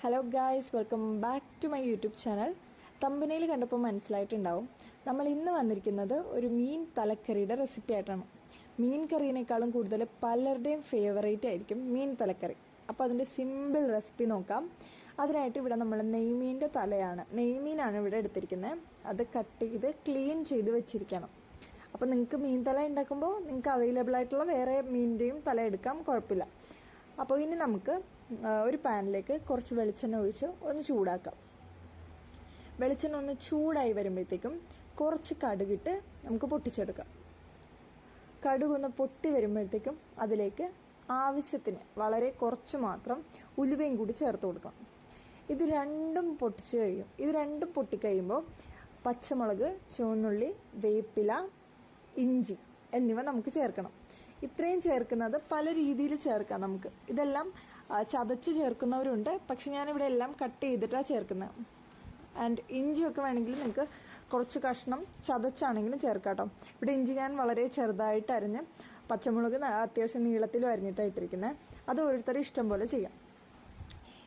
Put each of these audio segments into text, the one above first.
Hello guys welcome back to my YouTube channel തമ്പനയിൽ കണ്ടപ്പോൾ മനസ്സിലായിട്ടുണ്ടാവും. നമ്മൾ ഇന്ന് വന്നിരിക്കുന്നത് ഒരു മീൻ തലക്കറിയുടെ റെസിപ്പി ആയിട്ടാണ്. മീൻ കറിയിനേക്കാളും കൂടുതൽ പലരുടെയും ഫേവറേറ്റ് ആയിരിക്കും മീൻ തലക്കറി. അപ്പോൾ അതിന്റെ സിമ്പിൾ റെസിപ്പി നോക്കാം. അതിനായിട്ട് ഇവിടെ നമ്മൾ നെയ്മീന്റെ തലയാണ്. നെയ്മീനാണ് ഇവിടെ എടുത്തിരിക്കുന്നത്. അത് കട്ട് ചെയ്ത് ക്ലീൻ ചെയ്ത് വെച്ചിരിക്കണം. അപ്പോൾ നിങ്ങൾക്ക് മീൻ തല ഉണ്ടാക്കുമ്പോൾ നിങ്ങൾക്ക് അവൈലബിൾ ആയിട്ടുള്ള വേറെ മീനിന്റെയും തല എടുക്കാം. കുഴപ്പമില്ല. അപ്പോൾ ഇനി നമുക്ക് ഒരു പാനിലേക്ക് കുറച്ച് വെളിച്ചെണ്ണ ഒഴിച്ച് ഒന്ന് ചൂടാക്കാം. വെളിച്ചെണ്ണ ഒന്ന് ചൂടായി വരുമ്പോഴത്തേക്കും കുറച്ച് കടുകിട്ട് നമുക്ക് പൊട്ടിച്ചെടുക്കാം. കടുക് ഒന്ന് പൊട്ടി വരുമ്പോഴത്തേക്കും അതിലേക്ക് ആവശ്യത്തിന് വളരെ കുറച്ച് മാത്രം ഉലുവയും കൂടി ചേർത്ത് കൊടുക്കണം ഇത് രണ്ടും പൊട്ടിച്ച് കഴിയും. ഇത് രണ്ടും പൊട്ടിക്കഴിയുമ്പോൾ പച്ചമുളക് ചുവന്നുള്ളി വേപ്പില ഇഞ്ചി എന്നിവ നമുക്ക് ചേർക്കണം. ഇത്രയും ചേർക്കുന്നത് പല രീതിയിൽ ചേർക്കാം നമുക്ക്. ഇതെല്ലാം ചതച്ച് ചേർക്കുന്നവരുണ്ട്. പക്ഷെ ഞാനിവിടെ എല്ലാം കട്ട് ചെയ്തിട്ടാണ് ചേർക്കുന്നത്. ആൻഡ് ഇഞ്ചിയൊക്കെ വേണമെങ്കിൽ നിങ്ങൾക്ക് കുറച്ച് കഷ്ണം ചതച്ചാണെങ്കിലും ചേർക്കാം ഇവിടെ ഇഞ്ചി ഞാൻ വളരെ ചെറുതായിട്ട് അരിഞ്ഞ് പച്ചമുളക് അത്യാവശ്യം നീളത്തിലും അരിഞ്ഞിട്ടാണ് ഇട്ടിരിക്കുന്നത് അത് ഓരോരുത്തരും ഇഷ്ടം പോലെ ചെയ്യാം.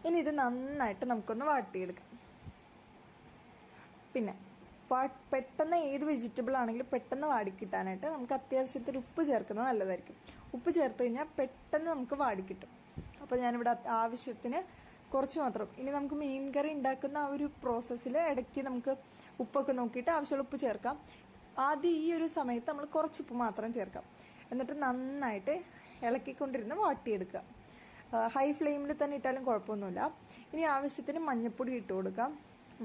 ഇനി ഇത് നന്നായിട്ട് നമുക്കൊന്ന് വാട്ടിയെടുക്കാം. പിന്നെ പെട്ടെന്ന് ഏത് വെജിറ്റബിൾ ആണെങ്കിലും പെട്ടെന്ന് വാടിക്കിട്ടാനായിട്ട് നമുക്ക് അത്യാവശ്യത്തിന് ഉപ്പ് ചേർക്കുന്നത് നല്ലതായിരിക്കും. ഉപ്പ് ചേർത്ത് കഴിഞ്ഞാൽ പെട്ടെന്ന് നമുക്ക് വാടിക്കിട്ടും. അപ്പോൾ ഞാനിവിടെ ആവശ്യത്തിന് കുറച്ച് മാത്രം. ഇനി നമുക്ക് മീൻ കറി ഉണ്ടാക്കുന്ന ആ ഒരു പ്രോസസ്സിൽ ഇടയ്ക്ക് നമുക്ക് ഉപ്പൊക്കെ നോക്കിയിട്ട് ആവശ്യമുള്ള ഉപ്പ് ചേർക്കാം. ആദ്യം ഈ ഒരു സമയത്ത് നമ്മൾ കുറച്ച് ഉപ്പ് മാത്രം ചേർക്കാം. എന്നിട്ട് നന്നായിട്ട് ഇളക്കിക്കൊണ്ടിരുന്ന് വാട്ടിയെടുക്കുക. ഹൈ ഫ്ലെയിമിൽ തന്നെ ഇട്ടാലും കുഴപ്പമൊന്നുമില്ല. ഇനി ആവശ്യത്തിന് മഞ്ഞൾപ്പൊടി ഇട്ട് കൊടുക്കാം.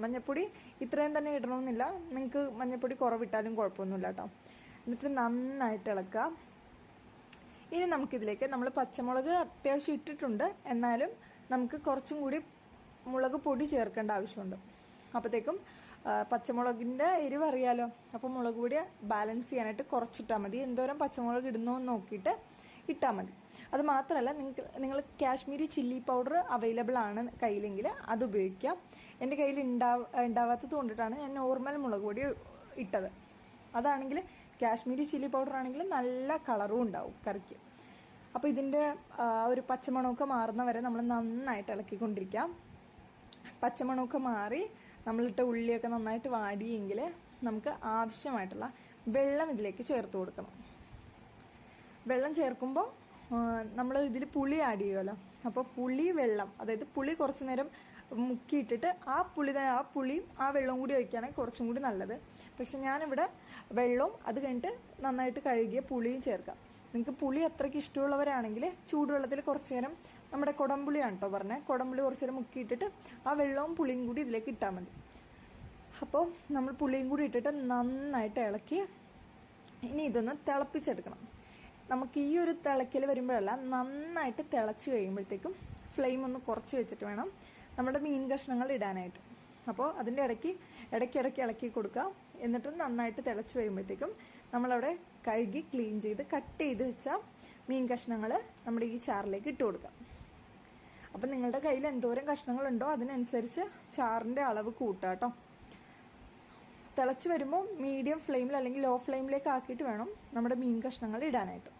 മഞ്ഞൾപ്പൊടി ഇത്രയും തന്നെ ഇടണമെന്നില്ല. നിങ്ങൾക്ക് മഞ്ഞപ്പൊടി കുറവിട്ടാലും കുഴപ്പമൊന്നുമില്ല കേട്ടോ. എന്നിട്ട് നന്നായിട്ട് ഇളക്കുക. ഇനി നമുക്കിതിലേക്ക് നമ്മൾ പച്ചമുളക് അത്യാവശ്യം ഇട്ടിട്ടുണ്ട്. എന്നാലും നമുക്ക് കുറച്ചും കൂടി മുളക് പൊടി ചേർക്കേണ്ട ആവശ്യമുണ്ട്. അപ്പോഴത്തേക്കും പച്ചമുളകിന്റെ എരിവ് അറിയാലോ. അപ്പോൾ മുളക് പൊടി ബാലൻസ് ചെയ്യാനായിട്ട് കുറച്ചിട്ടാൽ മതി. എന്തോരം പച്ചമുളക് ഇടുന്നോ എന്ന് നോക്കിയിട്ട് ഇട്ടാൽ മതി. അത് മാത്രമല്ല നിങ്ങൾക്ക് നിങ്ങൾ കാശ്മീരി ചില്ലി പൗഡർ അവൈലബിൾ ആണ് കയ്യിലെങ്കിൽ അത് ഉപയോഗിക്കാം. എന്റെ കയ്യിൽ ഉണ്ടാവ ഉണ്ടാവാത്തത് കൊണ്ടിട്ടാണ് ഞാൻ നോർമൽ മുളക് പൊടി ഇട്ടത്. അതാണെങ്കിൽ കാശ്മീരി ചില്ലി പൗഡർ ആണെങ്കിൽ നല്ല കളറും ഉണ്ടാവും കറിക്ക്. അപ്പോൾ ഇതിന്റെ ഒരു പച്ചമണമൊക്കെ മാറുന്ന വരെ നമ്മൾ നന്നായിട്ട് ഇളക്കിക്കൊണ്ടിരിക്കാം. പച്ചമണമൊക്കെ മാറി നമ്മളിട്ട ഉള്ളിയൊക്കെ നന്നായിട്ട് വാടിയെങ്കിൽ നമുക്ക് ആവശ്യമായിട്ടുള്ള വെള്ളം ഇതിലേക്ക് ചേർത്ത് കൊടുക്കണം. വെള്ളം ചേർക്കുമ്പോൾ നമ്മൾ ഇതിൽ പുളി ആഡ് ചെയ്യുമല്ലോ അപ്പോൾ പുളി വെള്ളം അതായത് പുളി കുറച്ച് നേരം മുക്കിയിട്ടിട്ട് ആ പുളി ആ പുളിയും ആ വെള്ളവും കൂടി ഒഴിക്കുകയാണെങ്കിൽ കുറച്ചും കൂടി നല്ലത്. പക്ഷെ ഞാനിവിടെ വെള്ളവും അത് കഴിഞ്ഞിട്ട് നന്നായിട്ട് കഴുകിയ പുളിയും ചേർക്കാം. നിങ്ങൾക്ക് പുളി അത്രയ്ക്ക് ഇഷ്ടമുള്ളവരാണെങ്കിൽ ചൂടുവെള്ളത്തിൽ കുറച്ച് നേരം നമ്മുടെ കുടംപുളിയാണ് കേട്ടോ പറഞ്ഞത് കുടംപുളി കുറച്ച് നേരം മുക്കിയിട്ടിട്ട് ആ വെള്ളവും പുളിയും കൂടി ഇതിലേക്ക് ഇട്ടാൽ മതി. അപ്പോൾ നമ്മൾ പുളിയും കൂടി ഇട്ടിട്ട് നന്നായിട്ട് ഇളക്കി ഇനി ഇതൊന്ന് തിളപ്പിച്ചെടുക്കണം. നമുക്ക് ഈ ഒരു തിളക്കൽ വരുമ്പോഴല്ല നന്നായിട്ട് തിളച്ച് കഴിയുമ്പോഴത്തേക്കും ഫ്ലെയിം ഒന്ന് കുറച്ച് വെച്ചിട്ട് വേണം നമ്മുടെ മീൻ കഷ്ണങ്ങൾ ഇടാനായിട്ട്. അപ്പോൾ അതിന്റെ ഇടയ്ക്ക് ഇടയ്ക്ക് ഇടയ്ക്ക് ഇളക്കി കൊടുക്കുക. എന്നിട്ട് നന്നായിട്ട് തിളച്ച് വരുമ്പോഴത്തേക്കും നമ്മളവിടെ കഴുകി ക്ലീൻ ചെയ്ത് കട്ട് ചെയ്ത് വെച്ച മീൻ കഷ്ണങ്ങൾ നമ്മുടെ ഈ ചാറിലേക്ക് ഇട്ട് കൊടുക്കാം അപ്പം നിങ്ങളുടെ കയ്യിൽ എന്തോരം കഷ്ണങ്ങളുണ്ടോ അതിനനുസരിച്ച് ചാറിന്റെ അളവ് കൂട്ടുക കേട്ടോ. തിളച്ച് വരുമ്പോൾ മീഡിയം ഫ്ലെയിമിൽ അല്ലെങ്കിൽ ലോ ഫ്ലെയിമിലേക്ക് ആക്കിയിട്ട് വേണം നമ്മുടെ മീൻ കഷ്ണങ്ങൾ ഇടാനായിട്ട്.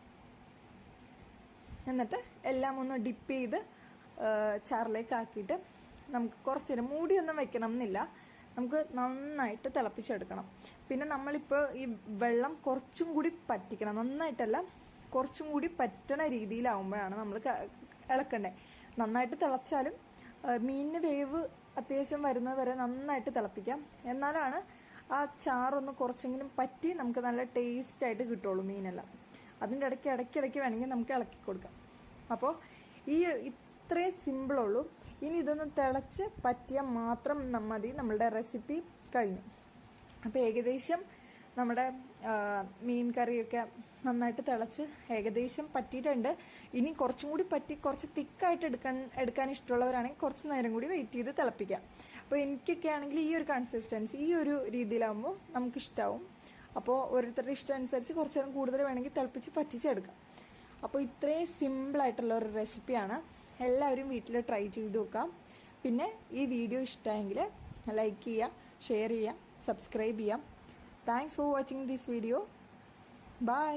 എന്നിട്ട് എല്ലാം ഒന്ന് ഡിപ്പ് ചെയ്ത് ചാറിലേക്ക് ആക്കിയിട്ട് നമുക്ക് കുറച്ച് നേരം മൂടിയൊന്നും വെക്കണം എന്നില്ല നമുക്ക് നന്നായിട്ട് തിളപ്പിച്ചെടുക്കണം. പിന്നെ നമ്മളിപ്പോൾ ഈ വെള്ളം കുറച്ചും കൂടി പറ്റിക്കണം. നന്നായിട്ടല്ല കുറച്ചും കൂടി പറ്റണ രീതിയിലാവുമ്പോഴാണ് നമ്മൾ ഇളക്കണ്ടേ. നന്നായിട്ട് തിളച്ചാലും മീനിന് വേവ് അത്യാവശ്യം വരുന്നത് വരെ നന്നായിട്ട് തിളപ്പിക്കാം. എന്നാലാണ് ആ ചാറൊന്ന് കുറച്ചെങ്കിലും പറ്റി നമുക്ക് നല്ല ടേസ്റ്റ് ആയിട്ട് കിട്ടുള്ളൂ മീനെല്ലാം. അതിന്റെ ഇടയ്ക്ക് ഇടയ്ക്കിടയ്ക്ക് വേണമെങ്കിൽ നമുക്ക് ഇളക്കി കൊടുക്കാം. അപ്പോൾ ഈ ഇത്രയും സിമ്പിളുള്ളൂ ഇനി ഇതൊന്ന് തിളച്ച് പറ്റിയാൽ മാത്രം മതി. നമ്മളുടെ റെസിപ്പി കഴിഞ്ഞു. അപ്പോൾ ഏകദേശം നമ്മുടെ മീൻ കറിയൊക്കെ നന്നായിട്ട് തിളച്ച് ഏകദേശം പറ്റിയിട്ടുണ്ട്. ഇനി കുറച്ചും കൂടി പറ്റി കുറച്ച് തിക്കായിട്ട് എടുക്കാൻ എടുക്കാൻ ഇഷ്ടമുള്ളവരാണെങ്കിൽ കുറച്ച് നേരം കൂടി വെയിറ്റ് ചെയ്ത് തിളപ്പിക്കാം. അപ്പോൾ എനിക്കൊക്കെ ആണെങ്കിൽ ഈ ഒരു കൺസിസ്റ്റൻസി ഈ ഒരു രീതിയിലാകുമ്പോൾ നമുക്കിഷ്ടാവും. അപ്പോൾ ഓരോരുത്തരുടെ ഇഷ്ടം അനുസരിച്ച് കുറച്ച് നേരം കൂടുതൽ വേണമെങ്കിൽ തിളപ്പിച്ച് പറ്റിച്ചെടുക്കാം. അപ്പോൾ ഇത്രയും സിമ്പിളായിട്ടുള്ള ഒരു റെസിപ്പിയാണ് എല്ലാവരും വീട്ടിൽ ട്രൈ ചെയ്ത് നോക്കാം. പിന്നെ ഈ വീഡിയോ ഇഷ്ടമായെങ്കിൽ ലൈക്ക് ചെയ്യുക ഷെയർ ചെയ്യുക സബ്സ്ക്രൈബ് ചെയ്യാം thanks for watching this video bye